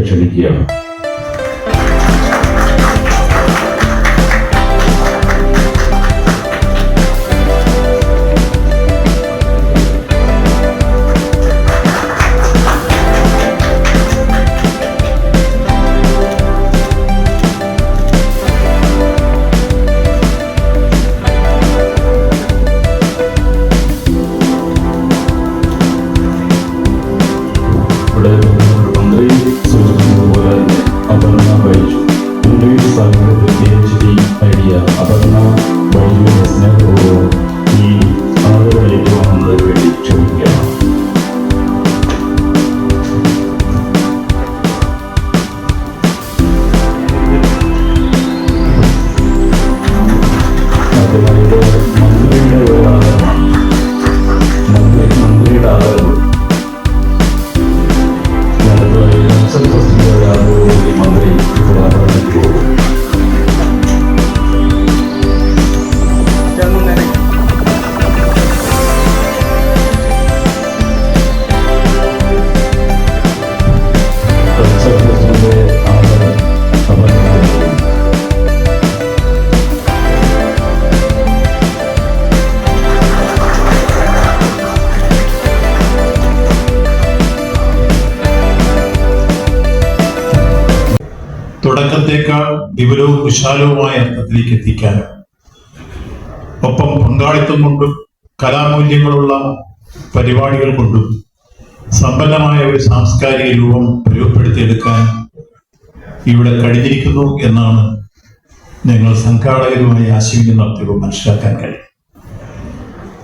ക്ഷണിക്കുകയാണ് തുടക്കത്തേക്കാൾ വിപുലവും വിശാലവുമായ അർത്ഥത്തിലേക്ക് എത്തിക്കാനും ഒപ്പം പങ്കാളിത്തം കൊണ്ടും കലാമൂല്യങ്ങളുള്ള പരിപാടികൾ കൊണ്ടും സമ്പന്നമായ ഒരു സാംസ്കാരിക രൂപം രൂപപ്പെടുത്തിയെടുക്കാൻ ഇവിടെ കഴിഞ്ഞിരിക്കുന്നു എന്നാണ് ഞങ്ങൾ സംഘാടകരുമായി ആശയവിനിമയം നടത്തിയപ്പോൾ മനസ്സിലാക്കാൻ കഴിയും.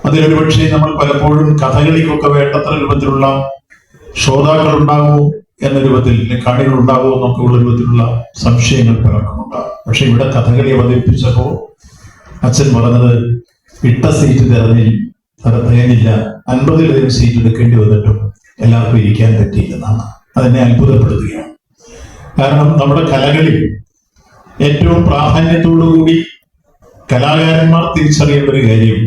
അതിലൊരു പക്ഷേ നമ്മൾ പലപ്പോഴും കഥകളിക്കൊക്കെ വേണ്ടത്ര രൂപത്തിലുള്ള ശ്രോതാക്കൾ ഉണ്ടാകുമോ? എന്ന രൂപത്തിൽ കാണികൾ ഉണ്ടാകുമോ എന്നൊക്കെയുള്ള രൂപത്തിലുള്ള സംശയങ്ങൾ പലർക്കുമുണ്ടാകും പക്ഷെ ഇവിടെ കഥകളി അവതരിപ്പിച്ചപ്പോ അച്ഛൻ പറഞ്ഞത് ഇട്ട സീറ്റ് തിരഞ്ഞിൽ തികഞ്ഞില്ല അൻപതിലധികം സീറ്റ് എടുക്കേണ്ടി വന്നിട്ടും എല്ലാവർക്കും ഇരിക്കാൻ പറ്റിയില്ലെന്നാണ് അതെന്നെ അത്ഭുതപ്പെടുത്തുകയാണ്. കാരണം നമ്മുടെ കലകളിൽ ഏറ്റവും പ്രാധാന്യത്തോടു കൂടി കലാകാരന്മാർ തിരിച്ചറിയേണ്ട ഒരു കാര്യം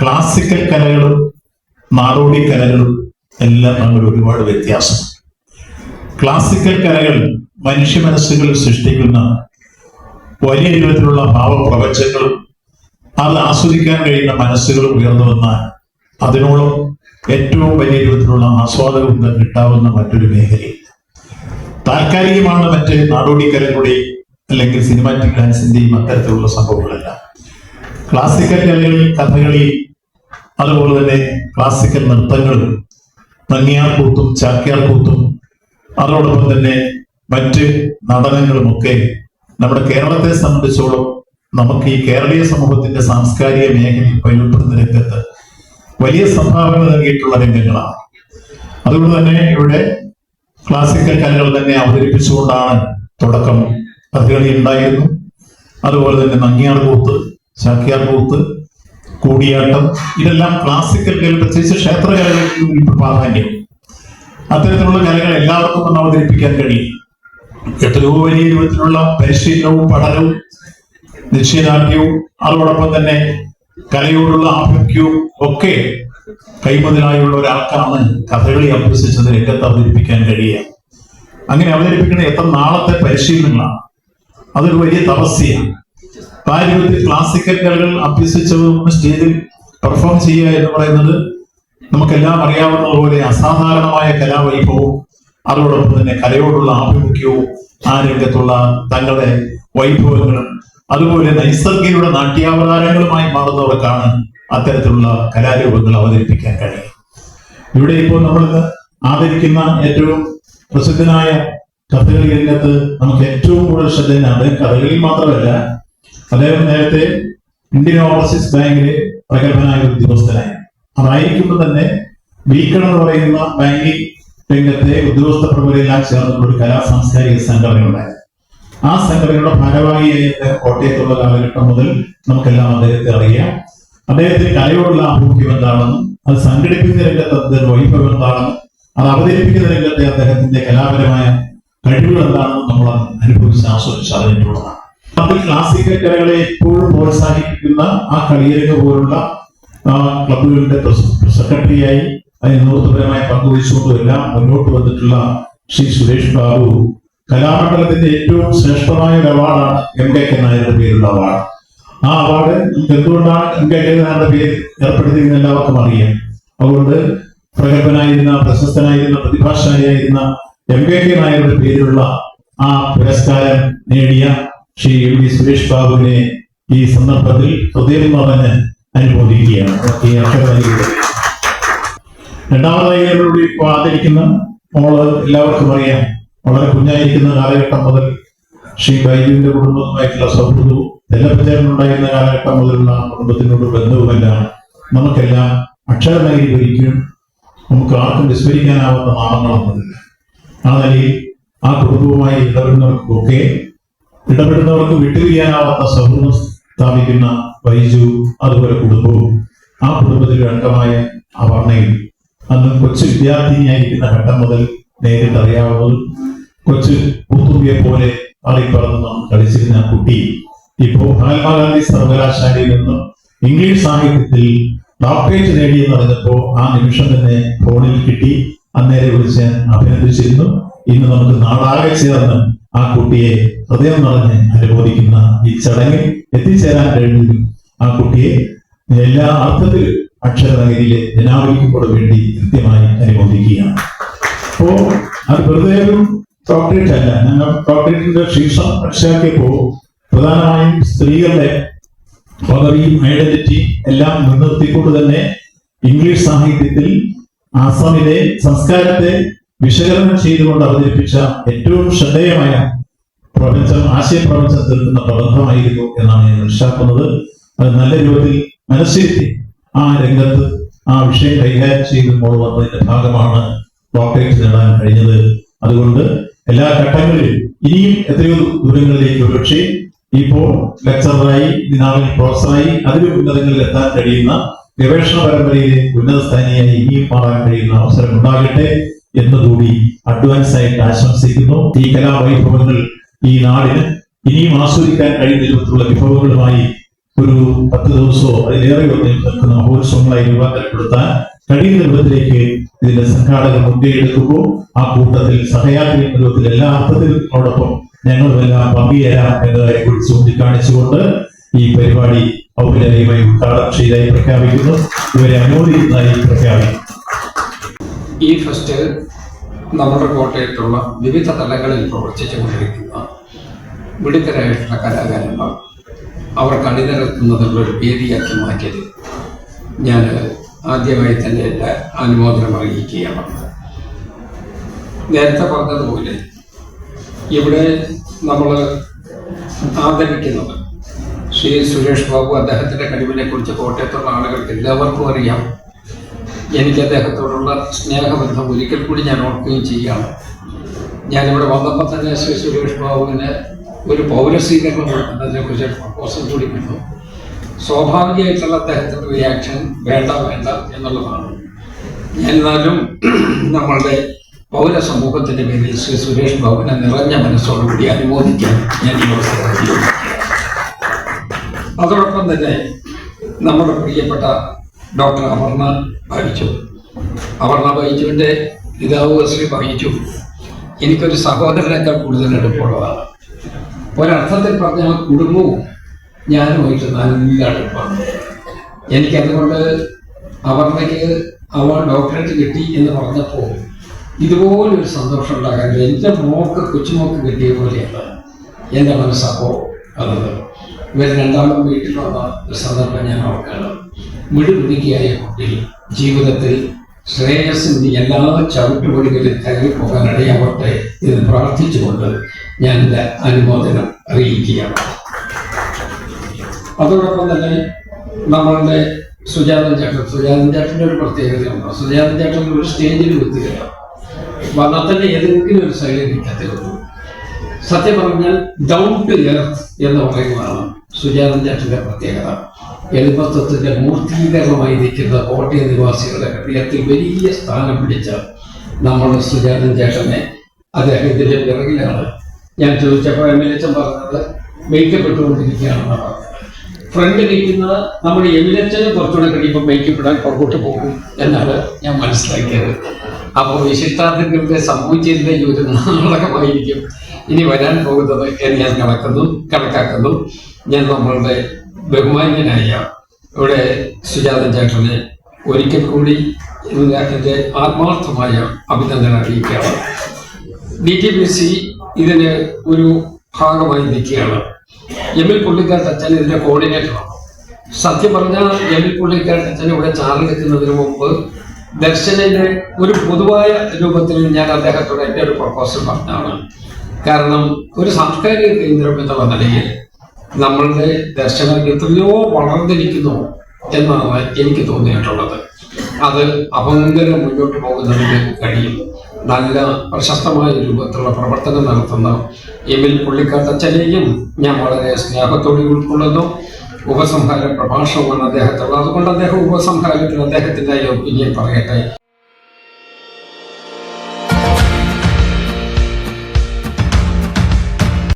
ക്ലാസിക്കൽ കലകളും നാടോടി കലകളും എല്ലാം തമ്മിൽ ഒരുപാട് വ്യത്യാസം ക്ലാസിക്കൽ കലകൾ മനുഷ്യ മനസ്സുകളിൽ സൃഷ്ടിക്കുന്ന വലിയ രൂപത്തിലുള്ള ഭാവപ്രപഞ്ചങ്ങളും അത് ആസ്വദിക്കാൻ കഴിയുന്ന മനസ്സുകളും ഉയർന്നു വന്നാൽ അതിനോളം ഏറ്റവും വലിയ രൂപത്തിലുള്ള ആസ്വാദകം കിട്ടാവുന്ന മറ്റൊരു മേഖലയില്ല താൽക്കാലികമാണ് മറ്റ് നാടോടി കലകളുടെയും അല്ലെങ്കിൽ സിനിമാറ്റിക് ഡാൻസിന്റെയും അത്തരത്തിലുള്ള സംഭവങ്ങളെല്ലാം. ക്ലാസിക്കൽ കലകളിൽ കഥകളി അതുപോലെ തന്നെ ക്ലാസിക്കൽ നൃത്തങ്ങളും നങ്ങിയാർ കൂത്തും ചാക്യാർ ചാക്യാർകൂത്തും അതോടൊപ്പം തന്നെ മറ്റ് നടനങ്ങളുമൊക്കെ നമ്മുടെ കേരളത്തെ സംബന്ധിച്ചോളം നമുക്ക് ഈ കേരളീയ സമൂഹത്തിന്റെ സാംസ്കാരിക മേഖലയിൽ പൈലപ്പെടുന്ന രംഗത്ത് വലിയ സംഭാവന നൽകിയിട്ടുള്ള രംഗങ്ങളാണ്. അതുകൊണ്ട് തന്നെ ഇവിടെ ക്ലാസിക്കൽ കലകൾ തന്നെ അവതരിപ്പിച്ചുകൊണ്ടാണ് തുടക്കം കഥകളി ഉണ്ടായിരുന്നു. അതുപോലെ തന്നെ നങ്ങിയാർ കൂത്ത് ചാക്യാർ കൂത്ത് കൂടിയാട്ടം ഇതെല്ലാം ക്ലാസിക്കൽ കലകൾ പ്രത്യേകിച്ച് ക്ഷേത്രകലകൾക്ക് ഇപ്പോൾ പ്രാധാന്യം. അത്തരത്തിലുള്ള കലകൾ എല്ലാവർക്കും ഒന്ന് അവതരിപ്പിക്കാൻ കഴിയും. എത്രയോ വലിയ രൂപത്തിലുള്ള പരിശീലനവും പഠനവും നിശ്ചയദാർഢ്യവും അതോടൊപ്പം തന്നെ കലയോടുള്ള ആഭിമുഖ്യവും ഒക്കെ കൈമുതലായുള്ള ഒരാൾക്കാണ് കഥകളി അഭ്യസിച്ചത് രംഗത്ത് അവതരിപ്പിക്കാൻ കഴിയുക. അങ്ങനെ അവതരിപ്പിക്കുന്ന എത്ര നാളത്തെ പരിശീലനങ്ങളാണ്. അതൊരു വലിയ തപസ്യയാണ്. ആ രൂപത്തിൽ ക്ലാസിക്കൽ കലകൾ അഭ്യസിച്ചവർ സ്റ്റേജിൽ പെർഫോം ചെയ്യുക എന്ന് പറയുന്നത് നമുക്കെല്ലാം അറിയാവുന്നതുപോലെ അസാധാരണമായ കലാവൈഭവവും അതോടൊപ്പം തന്നെ കലയോടുള്ള ആഭിമുഖ്യവും ആ രംഗത്തുള്ള തങ്ങളുടെ വൈഭവങ്ങളും അതുപോലെ നൈസർഗികയുടെ നാട്യാവതാരങ്ങളുമായി മാറുന്നവർക്കാണ് അത്തരത്തിലുള്ള കലാരൂപങ്ങൾ അവതരിപ്പിക്കാൻ കഴിയും ഇവിടെ ഇപ്പോൾ നമ്മൾ ആദരിക്കുന്ന ഏറ്റവും പ്രസിദ്ധനായ കഥകളി രംഗത്ത് നമുക്ക് ഏറ്റവും കൂടുതൽ ശ്രദ്ധ അദ്ദേഹം കഥകളിൽ മാത്രമല്ല അദ്ദേഹം നേരത്തെ ഇന്ത്യൻ ഓവർസീസ് ബാങ്കിലെ പ്രഗത്ഭനായ ഉദ്യോഗസ്ഥനായിരുന്നു. ഉദ്യോഗസ്ഥനായി അതായിരിക്കുമ്പോൾ തന്നെ വീക്കൺ എന്ന് പറയുന്ന ബാങ്കിങ് രംഗത്തെ ഉദ്യോഗസ്ഥ പ്രമുഖരെല്ലാം ചേർന്നുള്ള ഒരു കലാ സാംസ്കാരിക സംഘടന ഉണ്ടായിരുന്നു ആ സംഘടനയുടെ ഭാരവാഹിയായി അദ്ദേഹം കോട്ടയത്തുള്ള കാലഘട്ടം മുതൽ നമുക്കെല്ലാം അദ്ദേഹത്തെ അറിയാം. അദ്ദേഹത്തിന് കലയോടുള്ള ആഭിമുഖ്യം എന്താണെന്നും അത് സംഘടിപ്പിക്കുന്ന രംഗത്ത് അദ്ദേഹത്തിന്റെ വൈഭവം എന്താണെന്നും അത് അവതരിപ്പിക്കുന്ന രംഗത്തെ അദ്ദേഹത്തിന്റെ കലാപരമായ കഴിവുകൾ എന്താണെന്നും നമ്മൾ അനുഭവിച്ച് ആസ്വദിച്ച് അറിഞ്ഞിട്ടുള്ളതാണ്. അതിൽ ക്ലാസിക്കൽ കലകളെ എപ്പോഴും പ്രോത്സാഹിപ്പിക്കുന്ന ആ കളിയരങ്ങ് പോലുള്ള ക്ലബുകളുടെ സെക്രട്ടറിയായി അതിന് നേതൃത്വപരമായി പങ്കുവഹിച്ചുകൊണ്ടും എല്ലാം മുന്നോട്ട് വന്നിട്ടുള്ള ശ്രീ സുരേഷ് ബാബു കലാമണ്ഡലത്തിന്റെ ഏറ്റവും ശ്രേഷ്ഠമായ ഒരു അവാർഡാണ് എം കെ കെ നായരുടെ പേരുള്ള അവാർഡ്. ആ അവാർഡ് എന്തുകൊണ്ടാണ് എം കെ കെ നായരുടെ പേര് ഏർപ്പെടുത്തിയെന്ന് എല്ലാവർക്കും അറിയാം. അതുകൊണ്ട് പ്രഗത്ഭനായിരുന്ന പ്രശസ്തനായിരുന്ന പ്രതിഭാശാലിയായിരുന്ന എം കെ കെ നായരുടെ പേരിലുള്ള ആ പുരസ്കാരം നേടിയ ശ്രീ എം ഡി സുരേഷ് ബാബുവിനെ ഈ സന്ദർഭത്തിൽ ഹൃദയം പറഞ്ഞ് അനുമോദിക്കുകയാണ് ഈ അക്ഷരനിലയിൽ രണ്ടാമതായി അവരോട് ഇപ്പോൾ ആദരിക്കുന്ന മോൾ എല്ലാവർക്കും അറിയാം. വളരെ കുഞ്ഞായിരിക്കുന്ന കാലഘട്ടം മുതൽ ശ്രീ ബൈജുവിന്റെ കുടുംബവുമായിട്ടുള്ള സൗഹൃദവും തെല്ലപ്പച്ചേരനുണ്ടായിരുന്ന കാലഘട്ടം മുതലുള്ള കുടുംബത്തിനോട് ബന്ധവുമെല്ലാം നമുക്കെല്ലാം അക്ഷരമായി ഒരിക്കലും നമുക്ക് ആർക്കും വിസ്മരിക്കാനാവുന്ന നാമങ്ങളൊന്നുമില്ല ആ നിലയിൽ ആ കുടുംബവുമായി ഇടപെടുന്നവർക്കൊക്കെ ഇടപെടുന്നവർക്ക് വിട്ടുപിരിയാനാവാത്ത സൗഹൃദം സ്ഥാപിക്കുന്ന വൈജു അതുപോലെ കുടുംബവും. ആ കുടുംബത്തിലെ അംഗമായ അവർണയും അന്ന് കൊച്ചു വിദ്യാർത്ഥിനിയായിരിക്കുന്ന ഘട്ടം മുതൽ നേരിട്ടറിയാവുന്നതും കൊച്ചു പുത്തുമ്പിയെ പോലെ അറിയപ്പെടുന്ന കളിച്ചിരുന്ന ആ കുട്ടി ഇപ്പോ മഹാത്മാഗാന്ധി സർവകലാശാലയിൽ നിന്ന് ഇംഗ്ലീഷ് സാഹിത്യത്തിൽ ഡോക്ടറേറ്റ് നേടിയെന്ന് പറഞ്ഞപ്പോ ആ നിമിഷം തന്നെ ഫോണിൽ കിട്ടി. അന്നേരെ വിളിച്ച് അഭിനന്ദിച്ചിരുന്നു. ഇന്ന് നമുക്ക് നാടാകെ ചേർന്ന് ആ കുട്ടിയെ ഹൃദയം നിറഞ്ഞ് അനുബോധിക്കുന്ന ഈ ചടങ്ങിൽ എത്തിച്ചേരാൻ കഴിഞ്ഞതിൽ ആ കുട്ടിയെ എല്ലാ അർത്ഥത്തിലും അക്ഷരനഗരിയിലെ ജനാവലിക്കോട് വേണ്ടി കൃത്യമായി അനുബോധിക്കുകയാണ് അപ്പോ അത് വെറുതെ ഒരു ഡോക്ടറേറ്റ് അല്ല. ഞങ്ങൾ ഡോക്ടറേറ്റിന്റെ ശീർഷം മനസ്സിലാക്കിയപ്പോ പ്രധാനമായും സ്ത്രീകളുടെ പദവിയും ഐഡന്റിറ്റിയും എല്ലാം മുൻനിർത്തിക്കൊണ്ട് തന്നെ ഇംഗ്ലീഷ് സാഹിത്യത്തിൽ ആസാമിലെ സംസ്കാരത്തെ വിശകലനം ചെയ്തുകൊണ്ട് അവതരിപ്പിച്ച ഏറ്റവും ശ്രദ്ധേയമായ പ്രപഞ്ചം ആശയപ്രപഞ്ചം തീർക്കുന്ന പ്രബന്ധമായിരുന്നു എന്നാണ് ഞാൻ മനസ്സിലാക്കുന്നത്. അത് നല്ല രൂപത്തിൽ മനസ്സിരുത്തി ആ രംഗത്ത് ആ വിഷയം കൈകാര്യം ചെയ്യുമ്പോൾ വന്നതിന്റെ ഭാഗമാണ് ഡോക്ടറേറ്റ് നേടാൻ കഴിഞ്ഞത്. അതുകൊണ്ട് എല്ലാ ഘട്ടങ്ങളിലും ഇനിയും എത്രയോ ദൂരങ്ങളിലേക്ക് ഒരുപക്ഷെ ഇപ്പോൾ ലെക്ചറായി നാളിൽ പ്രൊഫസറായി അതിലും ഉന്നതങ്ങളിൽ എത്താൻ കഴിയുന്ന ഗവേഷണ പരമ്പരയിലെ ഉന്നത സ്ഥാനിയായി ഇനിയും മാറാൻ കഴിയുന്ന അവസരം ഉണ്ടാകട്ടെ എന്നുകൂടി അഡ്വാൻസ് ആയിട്ട് ആശംസിക്കുന്നു. ഈ കലാവൈഭവങ്ങൾ ഈ നാടിന് ഇനിയും ആസ്വദിക്കാൻ കഴിയുന്ന രൂപത്തിലുള്ള വിഭവങ്ങളുമായി ഒരു പത്ത് ദിവസമോ അതിലേറെയോ നിൽക്കുന്ന മഹോത്സവങ്ങളായി രൂപാന്തരപ്പെടുത്താൻ കഴിയുന്ന രൂപത്തിലേക്ക് ഇതിന്റെ സംഘാടകർ മുൻകൈ എടുക്കുമ്പോൾ ആ കൂട്ടത്തിൽ സഹയാത്രി എന്ന രൂപത്തിൽ എല്ലാ അർത്ഥത്തിലും നിങ്ങളോടൊപ്പം ഞങ്ങളുമെല്ലാം പങ്കുചേരാം എന്നതായി കൂടി ചൂണ്ടിക്കാണിച്ചുകൊണ്ട് ഈ പരിപാടി ഔപചാരികമായി ഉദ്ഘാടനം ചെയ്തതായി പ്രഖ്യാപിക്കുന്നു. ഇവരെ അനുമോദിക്കുന്നതായി പ്രഖ്യാപിക്കുന്നു. ഈ ഫസ്റ്റ് നമ്മുടെ കോട്ടയത്തുള്ള വിവിധ തലങ്ങളിൽ പ്രവർത്തിച്ചു കൊണ്ടിരിക്കുന്ന മിടുക്കരായിട്ടുള്ള കലാകാരന്മാർ അവർ കണിനിരത്തുന്നതിനുള്ള ഒരു വേദിയാക്കി മാറ്റിയത് ഞാൻ ആദ്യമായി തന്നെ എന്റെ അനുമോദനം അറിയിക്കുകയാണ്. നേരത്തെ പറഞ്ഞതുപോലെ ഇവിടെ നമ്മൾ ആദരിക്കുന്നത് ശ്രീ സുരേഷ് ബാബു അദ്ദേഹത്തിന്റെ കഴിവിനെ കുറിച്ച് കോട്ടയത്തുള്ള ആളുകൾക്ക് എല്ലാവർക്കും അറിയാം. എനിക്ക് അദ്ദേഹത്തോടുള്ള സ്നേഹബന്ധം ഒരിക്കൽ കൂടി ഞാൻ ഓർക്കുകയും ചെയ്യുകയാണ്. ഞാനിവിടെ വന്നപ്പോൾ തന്നെ ശ്രീ സുരേഷ് ബാബുവിന് ഒരു പൗരസ്വീകരണം കൊടുക്കുന്നതിനെ കുറിച്ച് പ്രപ്പോസൽ കൂടി കണ്ടു സ്വാഭാവികമായിട്ടുള്ള അദ്ദേഹത്തിന്റെ റിയാക്ഷൻ വേണ്ട വേണ്ട എന്നുള്ളതാണ്. എന്നാലും നമ്മളുടെ പൗര സമൂഹത്തിന്റെ പേരിൽ ശ്രീ സുരേഷ് ബാബുവിനെ നിറഞ്ഞ മനസ്സോടുകൂടി അനുമോദിക്കാൻ ഞാൻ ഈ അവസരം. അതോടൊപ്പം തന്നെ നമ്മുടെ പ്രിയപ്പെട്ട ഡോക്ടർ അമർണ ഭാവിച്ചു അമർണ ഭാവിച്ചുവിന്റെ പിതാവ് ശ്രീ ഭാവിച്ചു എനിക്കൊരു സഹോദരനേക്കാൾ കൂടുതൽ എടുപ്പുള്ളതാണ്. ഒരർത്ഥത്തിൽ പറഞ്ഞാൽ കുടുംബവും ഞാനുമായിട്ട് നല്ല അടുപ്പാണ് എനിക്കതുകൊണ്ട് അവർണയ്ക്ക് അവൾ ഡോക്ടറേറ്റ് കിട്ടി എന്ന് പറഞ്ഞപ്പോൾ ഇതുപോലൊരു സന്തോഷം ഉണ്ടാകാൻ എന്റെ മോക്ക് കൊച്ചുമോക്ക് കിട്ടിയ പോലെയാണ് എന്റെ മനസ്സപ്പോൾ അത് ഇവർ രണ്ടാളും വീട്ടിൽ വന്ന ഒരു സന്ദർഭം ഞാൻ ഓർക്കാണ് മിടുമിടുക്കിയായ കുട്ടി ജീവിതത്തിൽ ശ്രേയസിന്റെ എല്ലാ ചവിട്ടുപടികളിൽ കയറിപ്പോകാൻ പോകാൻ ഇടയാവട്ടെ എന്ന് പ്രാർത്ഥിച്ചുകൊണ്ട് ഞാൻ എന്റെ അനുമോദനം അറിയിക്കുകയാണ്. അതോടൊപ്പം തന്നെ നമ്മളുടെ സുജാതൻ ചേട്ടൻ സുജാതൻ ചേട്ടന്റെ ഒരു പ്രത്യേകതയുണ്ട് സുജാതൻ ചേട്ടൻ ഒരു സ്റ്റേജിൽ കുത്തുകയാണ് വന്നാൽ തന്നെ ഏതെങ്കിലും ഒരു സൈഡിൽ നിൽക്കത്തുള്ളൂ സത്യം പറഞ്ഞാൽ ഡൗൺ ടു എർത്ത് എന്ന് പറയുന്നതാണ് സുജാതൻ ചേട്ടന്റെ പ്രത്യേകത. എലിമത്വത്തിന്റെ മൂർത്തീകരണമായി നിൽക്കുന്ന കോട്ടയം നിവാസികളുടെ ഹൃദയത്തിൽ വലിയ സ്ഥാനം പിടിച്ച നമ്മുടെ സുജാതൻ ചേട്ടനെ അദ്ദേഹം ഇതിന്റെ പിറകിലാണ്. ഞാൻ ചോദിച്ചപ്പോൾ എം എൽ എച്ചൻ പറഞ്ഞത് മേക്കപ്പെട്ടുകൊണ്ടിരിക്കുകയാണെന്നാണ് പറഞ്ഞത്. ഫ്രണ്ട് നിൽക്കുന്ന നമ്മുടെ എമിലച്ചന് കുറച്ചുകൂടെ കഴിയുമ്പോൾ മേക്കപ്പെടാൻ പുറകോട്ട് പോകും എന്നാണ് ഞാൻ മനസ്സിലാക്കിയത്. അപ്പോൾ വിശിഷ്ടാർത്ഥികളുടെ ഈ ഒരു നാടകമായിരിക്കും ഇനി വരാൻ പോകുന്നത് എന്ന് ഞാൻ കണക്കുന്നു കണക്കാക്കുന്നു. ഞാൻ നമ്മളുടെ ബഹുമാന്യനായ ഇവിടെ സുജാതൻ ചേട്ടനെ ഒരിക്കൽ കൂടി എന്റെ ആത്മാർത്ഥമായ അഭിനന്ദനം അറിയിക്കുകയാണ്. ഡി ടി പി സി ഇതിന് ഒരു ഭാഗമായി നിൽക്കുകയാണ്. എം എൽ പുള്ളിക്കാട്ടച്ഛൻ ഇതിന്റെ കോർഡിനേറ്ററാണ് സത്യം പറഞ്ഞാൽ എം എൽ പുള്ളിക്കാട്ടച്ഛൻ ഇവിടെ ചാർജെടുക്കുന്നതിന് മുമ്പ് ദർശനന്റെ ഒരു പൊതുവായ രൂപത്തിൽ ഞാൻ അദ്ദേഹത്തോട് എന്റെ ഒരു പ്രപ്പോസൽ പറഞ്ഞാണ്. കാരണം ഒരു സാംസ്കാരിക കേന്ദ്രം എന്നുള്ള നിലയിൽ നമ്മളുടെ ദർശനം എത്രയോ വളർന്നിരിക്കുന്നു എന്നാണ് എനിക്ക് തോന്നിയിട്ടുള്ളത്. അത് അപങ്കരം മുന്നോട്ട് പോകുന്നതിന് കഴിയും നല്ല പ്രശസ്തമായ രൂപത്തിലുള്ള പ്രവർത്തനം നടത്തുന്ന എമിൽ പുള്ളിക്കാട്ടച്ചനെയും ഞാൻ വളരെ സ്നേഹത്തോടെ ഉൾക്കൊള്ളുന്നു. ഉപസംഹാര പ്രഭാഷണമാണ് അദ്ദേഹത്തുള്ളത്. അതുകൊണ്ട് അദ്ദേഹം ഉപസംഹാരത്തിൽ അദ്ദേഹത്തിന്റെ ഒപ്പീനിയൻ പറയട്ടെ.